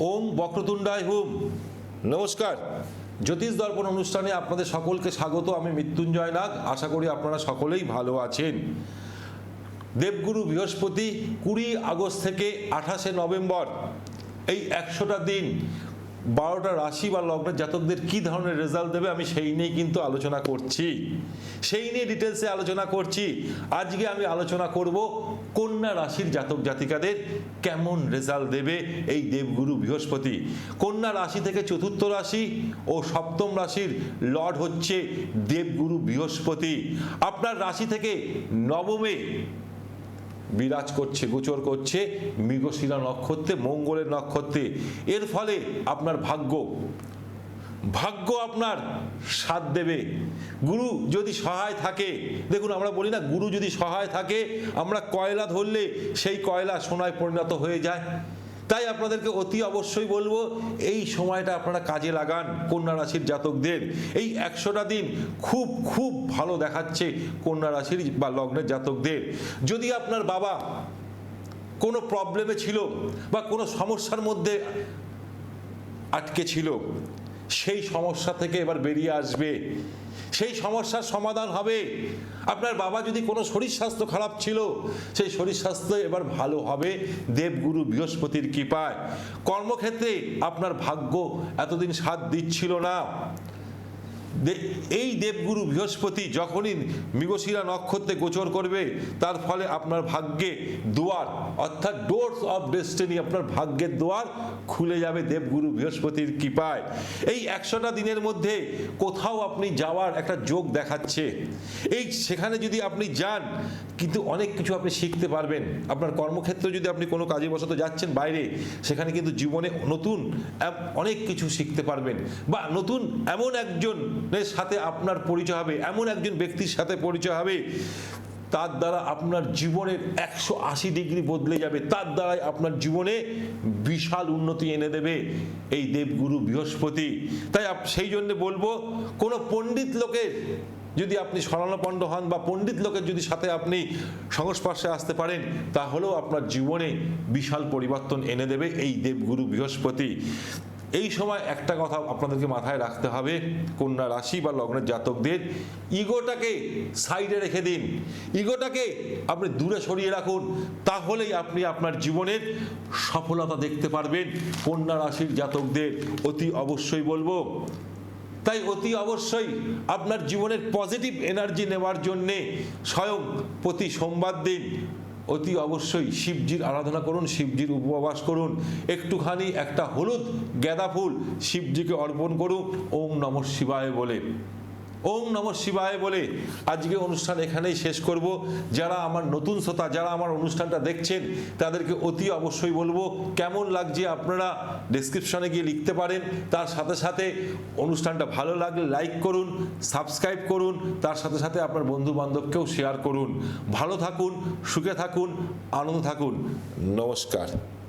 ওম বক্রতুণ্ডায় হুম। নমস্কার। জ্যোতিষ দর্পণ অনুষ্ঠানে আপনাদের সকলকে স্বাগত। আমি মৃত্যুঞ্জয় নাগ। আশা করি আপনারা সকলেই ভালো আছেন। দেবগুরু বৃহস্পতি কুড়ি আগস্ট থেকে আঠাশে নভেম্বর, এই একশোটা দিন বারোটা রাশি বা লগ্নের জাতকদের কি ধরনের রেজাল্ট দেবে আমি সেই নিয়েই কিন্তু আলোচনা করছি। সেই নিয়ে ডিটেলসে আলোচনা করছি। আজকে আমি আলোচনা করব কন্যা রাশির জাতক জাতিকাদের কেমন রেজাল্ট দেবে এই দেবগুরু বৃহস্পতি। কন্যা রাশি থেকে চতুর্থ রাশি ও সপ্তম রাশির লর্ড হচ্ছে দেবগুরু বৃহস্পতি। আপনার রাশি থেকে নবমে বিরাজ করছে, গোচর করছে মৃগশিরা নক্ষত্রে, মঙ্গলের নক্ষত্রে। এর ফলে আপনার ভাগ্য ভাগ্য আপনার সাথ দেবে। গুরু যদি সহায় থাকে, দেখুন আমরা বলি না, গুরু যদি সহায় থাকে, আমরা কয়লা ধরলে সেই কয়লা সোনায় পরিণত হয়ে যায়। তাই আপনাদেরকে অতি অবশ্যই বলব, এই সময়টা আপনারা কাজে লাগান কন্যা রাশির জাতকদের। এই একশোটা দিন খুব খুব ভালো দেখাচ্ছে কন্যা রাশির বা লগ্নের জাতকদের। যদি আপনার বাবা কোনো প্রবলেমে ছিল বা কোনো সমস্যার মধ্যে আটকে ছিল সেই সমস্যা থেকে এবার বেরিয়ে আসবে। সেই সমস্যার সমাধান হবে। আপনার বাবা যদি কোনো শরীর স্বাস্থ্য খারাপ ছিল, সেই শরীর স্বাস্থ্য এবার ভালো হবে। দেবগুরু বৃহস্পতির কৃপায়। কর্মক্ষেত্রে আপনার ভাগ্য এতদিন সাথ দিচ্ছিল না। এই দেবগুরু বৃহস্পতি যখনই মৃগশিরা নক্ষত্রে গোচর করবে, তার ফলে আপনার ভাগ্যে দুয়ার, অর্থাৎ ডোরস অফ ডেস্টিনি আপনার ভাগ্যের দুয়ার খুলে যাবে দেবগুরু বৃহস্পতির কৃপায়। এই একশোটা দিনের মধ্যে কোথাও আপনি যাওয়ার একটা যোগ দেখাচ্ছে। এই সেখানে যদি আপনি যান, কিন্তু অনেক কিছু আপনি শিখতে পারবেন। আপনার কর্মক্ষেত্রে যদি আপনি কোনো কাজে বসত যাচ্ছেন বাইরে, সেখানে কিন্তু জীবনে নতুন অনেক কিছু শিখতে পারবেন। বা নতুন এমন সাথে আপনার পরিচয় হবে, এমন একজন ব্যক্তির সাথে পরিচয় হবে, তার দ্বারা আপনার জীবনের একশো আশি ডিগ্রি বদলে যাবে, তার দ্বারাই আপনার জীবনে বিশাল উন্নতি এনে দেবে এই দেবগুরু বৃহস্পতি। তাই সেই জন্য বলব, কোনো পণ্ডিত লোকের যদি আপনি স্মরণপণ্ড হন বা পণ্ডিত লোকের যদি সাথে আপনি সংস্পর্শে আসতে পারেন, তাহলেও আপনার জীবনে বিশাল পরিবর্তন এনে দেবে এই দেবগুরু বৃহস্পতি। এই সময় একটা কথা আপনাদেরকে মাথায় রাখতে হবে, কন্যা রাশি বা লগ্নের জাতকদের। ইগোটাকে সাইডে রেখে দিন। ইগোটাকে আপনি দূরে সরিয়ে রাখুন, তাহলেই আপনি আপনার জীবনের সফলতা দেখতে পারবেন। কন্যা রাশির জাতকদের অতি অবশ্যই বলব। তাই অতি অবশ্যই আপনার জীবনের পজিটিভ এনার্জি নেওয়ার জন্যে স্বয়ং প্রতি সোমবার দিন অতি অবশ্যই শিবজির আরাধনা করুন, শিবজির উপবাস করুন। একটুখানি একটা হলুদ গেঁদা ফুল শিবজিকে অর্পণ করুন ওম নম শিবায় বলে। ওম নম শিবায় বলে আজকে অনুষ্ঠান এখানেই শেষ করব। যারা আমার নতুন শ্রোতা, যারা আমার অনুষ্ঠানটা দেখছেন, তাদেরকে অতি অবশ্যই বলব, কেমন লাগছে আপনারা ডেসক্রিপশনে গিয়ে লিখতে পারেন। তার সাথে সাথে অনুষ্ঠানটা ভালো লাগলে লাইক করুন সাবস্ক্রাইব করুন, তার সাথে সাথে আপনার বন্ধু বান্ধবকেও শেয়ার করুন। ভালো থাকুন, সুখে থাকুন, আনন্দ থাকুন। নমস্কার।